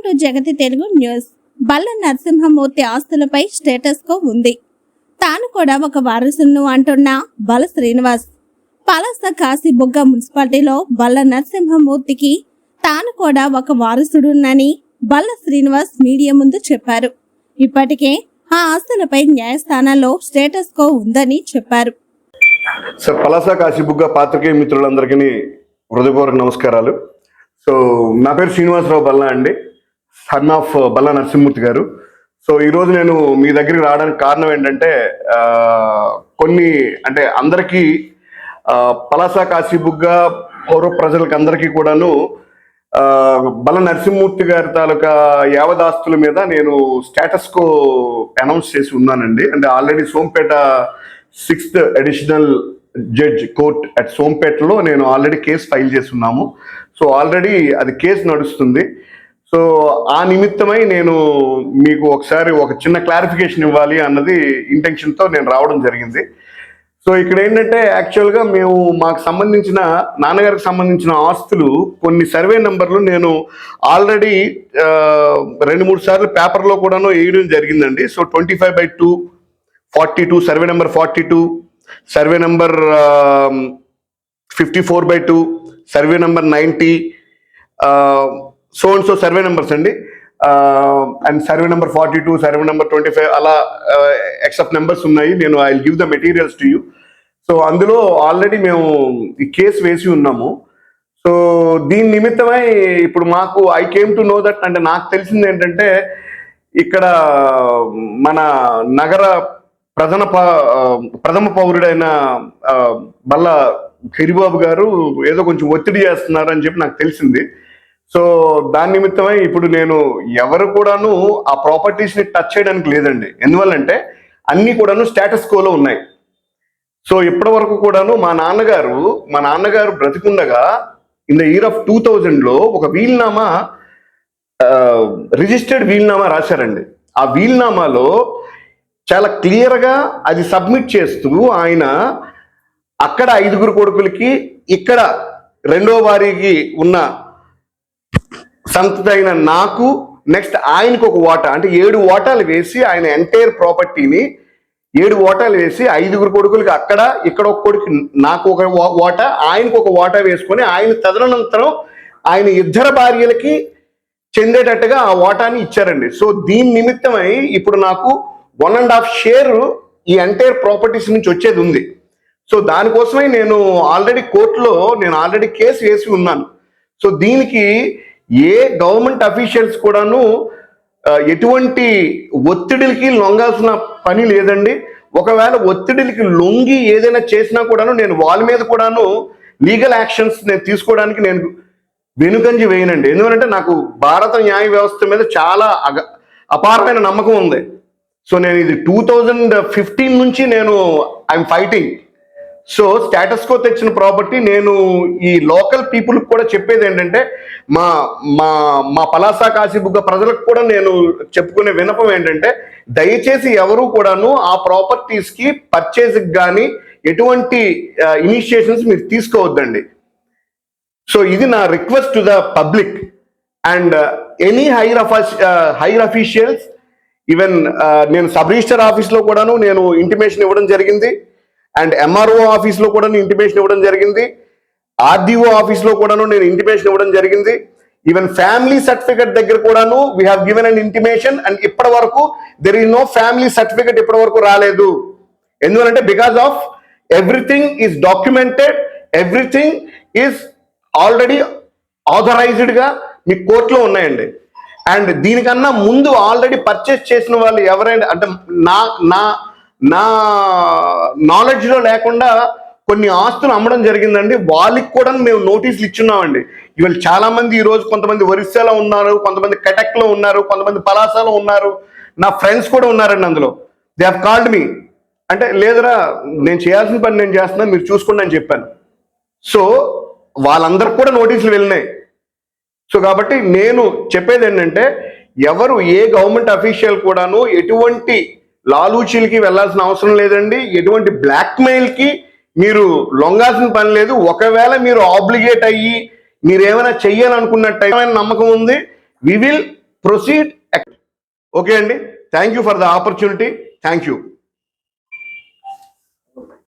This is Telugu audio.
Welcome to Jagathi Telugu news. Balla Narasimhamurthy ఆస్తులపై స్టేటస్ కో ఉంది. తాను కూడా ఒక వారసును అంటున్న బల శ్రీనివాస్. పలాస కాశీబుగ్గ మున్సిపాలిటీలో బల్ల నరసింహమూర్తికి తాను కూడా ఒక వారసుడునని బల్ల శ్రీనివాస్ మీడియా ముందు చెప్పారు. ఇప్పటికే ఆ ఆస్తులపై న్యాయస్థానాల్లో స్టేటస్ కో ఉందని చెప్పారు. సార్ పలాస కాశీబుగ్గ పాత్రికేయ మిత్రులందరికీ హృదయపూర్వక నమస్కారాలు. సో నా పేరు శ్రీనివాసరావు బల్లా అండి. Son of uh, Balla Narasimhamurthy garu. So ఈరోజు నేను మీ దగ్గరికి రావడానికి కారణం ఏంటంటే కొన్ని అంటే అందరికీ పలాస కాశీబుగ్గా పౌర ప్రజలకు అందరికీ కూడాను బల నరసింహమూర్తి గారి తాలూకా యావదాస్తుల మీద నేను స్టేటస్ కో అనౌన్స్ చేసి ఉన్నానండి. అంటే already Sompeta sixth additional judge court at సోంపేటలో నేను ఆల్రెడీ కేసు ఫైల్ చేసి ఉన్నాము. సో ఆల్రెడీ అది కేసు నడుస్తుంది. సో ఆ నిమిత్తమై నేను మీకు ఒకసారి ఒక చిన్న క్లారిఫికేషన్ ఇవ్వాలి అన్నది ఇంటెన్షన్తో నేను రావడం జరిగింది. సో ఇక్కడ ఏంటంటే యాక్చువల్గా మేము మాకు సంబంధించిన నాన్నగారికి సంబంధించిన ఆస్తులు కొన్ని సర్వే నెంబర్లు నేను ఆల్రెడీ రెండు మూడు సార్లు పేపర్లో కూడాను వేయడం జరిగిందండి. So twenty five by two forty two survey number forty two survey number fifty four by two survey number ninety so and so survey numbers అండి. And survey number forty two survey number twenty five అలా ఎక్సెప్ట్ నెంబర్స్ ఉన్నాయి. నేను I give the materials to you. So అందులో ఆల్రెడీ మేము ఈ కేసు వేసి ఉన్నాము. సో దీని నిమిత్తమై ఇప్పుడు మాకు I came to know that అంటే నాకు తెలిసింది ఏంటంటే ఇక్కడ మన నగర ప్రధాన ప- ప్రథమ పౌరుడైన బల్ల గిరిబాబు గారు ఏదో కొంచెం ఒత్తిడి చేస్తున్నారు అని చెప్పి నాకు తెలిసింది. సో దాని నిమిత్తమై ఇప్పుడు నేను ఎవరు కూడాను ఆ ప్రాపర్టీస్ని టచ్ చేయడానికి లేదండి. ఎందువల్లంటే అన్ని కూడాను స్టేటస్ కోలో ఉన్నాయి. సో ఇప్పటి వరకు కూడాను మా నాన్నగారు మా నాన్నగారు బ్రతికుండగా in the year of two లో ఒక వీల్నామా రిజిస్టర్డ్ వీల్నామా రాశారండి. ఆ వీల్నామాలో చాలా క్లియర్గా అది సబ్మిట్ చేస్తూ ఆయన అక్కడ ఐదుగురు కొడుకులకి ఇక్కడ రెండో వారికి ఉన్న సంతదైన నాకు నెక్స్ట్ ఆయనకు ఒక వాటా అంటే ఏడు వాటాలు వేసి ఆయన ఎంటైర్ ప్రాపర్టీని ఏడు వాటాలు వేసి ఐదుగురు కొడుకులకి అక్కడ ఇక్కడ ఒక కొడుకు నాకు ఒక ఓట వాటా ఆయనకు ఒక వాటా వేసుకొని ఆయన తదనంతరం ఆయన ఇద్దరు భార్యలకి చెందేటట్టుగా ఆ వాటాని ఇచ్చారండి. సో దీని నిమిత్తమై ఇప్పుడు నాకు వన్ అండ్ హాఫ్ షేర్ ఈ ఎంటైర్ ప్రాపర్టీస్ నుంచి వచ్చేది ఉంది. సో దానికోసమై నేను ఆల్రెడీ కోర్టులో నేను ఆల్రెడీ కేసు వేసి ఉన్నాను. సో దీనికి ఏ గవర్నమెంట్ అఫీషియల్స్ కూడాను ఎటువంటి ఒత్తిడికి లొంగాల్సిన పని లేదండి. ఒకవేళ ఒత్తిడికి లొంగి ఏదైనా చేసినా కూడాను నేను వాళ్ళ మీద కూడాను లీగల్ యాక్షన్స్ నేను తీసుకోవడానికి నేను వెనుకంజి వేయనండి. ఎందుకంటే నాకు భారత న్యాయ వ్యవస్థ మీద చాలా అగ అపారమైన నమ్మకం ఉంది. సో నేను ఇది టూ థౌజండ్ ఫిఫ్టీన్ నుంచి నేను I'm fighting. So status quo తెచ్చిన ప్రాపర్టీ నేను ఈ లోకల్ పీపుల్ కూడా చెప్పేది ఏంటంటే మా మా మా పలాసా కాశీబుగ్గ ప్రజలకు కూడా నేను చెప్పుకునే వినపం ఏంటంటే దయచేసి ఎవరు కూడాను ఆ ప్రాపర్టీస్కి కానీ ఎటువంటి ఇనిషియేషన్స్ మీరు తీసుకోవద్దండి. సో ఇది నా request to the public and any higher higher officials even నేను సబ్ రిజిస్టర్ ఆఫీస్లో కూడాను నేను ఇంటిమేషన్ ఇవ్వడం జరిగింది. అండ్ ఎంఆర్ఓ ఆఫీస్లో కూడా ఇంటిమేషన్ ఇవ్వడం జరిగింది. ఆర్డీఓ ఆఫీస్లో కూడాను నేను ఇంటిమేషన్ ఇవ్వడం జరిగింది. ఈవెన్ ఫ్యామిలీ సర్టిఫికెట్ దగ్గర కూడాను we have given and intimation and ఇప్పటి వరకు there is no family certificate ఇప్పటి వరకు రాలేదు. ఎందుకంటే because of everything is documented everything is already ఆథరైజ్డ్గా మీ కోర్టులో ఉన్నాయండి. అండ్ దీనికన్నా ముందు ఆల్రెడీ పర్చేస్ చేసిన వాళ్ళు ఎవరైనా అంటే నా నా నా నాలెడ్జ్లో లేకుండా కొన్ని ఆస్తులు అమ్మడం జరిగిందండి. వాళ్ళకి కూడా మేము నోటీసులు ఇచ్చున్నామండి. ఇవాళ చాలా మంది ఈరోజు కొంతమంది ఒరిస్సాలో ఉన్నారు కొంతమంది కటక్లో ఉన్నారు కొంతమంది పలాసాలో ఉన్నారు. నా ఫ్రెండ్స్ కూడా ఉన్నారండి అందులో. దే హావ్ కాల్డ్ మీ అంటే లేదురా నేను చేయాల్సిన పని నేను చేస్తున్నాను మీరు చూసుకోండి అని చెప్పాను. సో వాళ్ళందరికి కూడా నోటీసులు వెళ్ళినాయి. సో కాబట్టి నేను చెప్పేది ఏంటంటే ఎవరు ఏ గవర్నమెంట్ అఫీషియల్ కూడాను ఎటువంటి లాలూచీలకి వెళ్ళాల్సిన అవసరం లేదండి. ఎటువంటి బ్లాక్మెయిల్కి మీరు లొంగాల్సిన పని లేదు. ఒకవేళ మీరు ఆబ్లిగేట్ అయ్యి మీరు ఏమైనా చెయ్యాలనుకున్నట్టు నమ్మకం ఉంది? వి విల్ ప్రొసీడ్ ఓకే అండి. Thank you for the opportunity thank you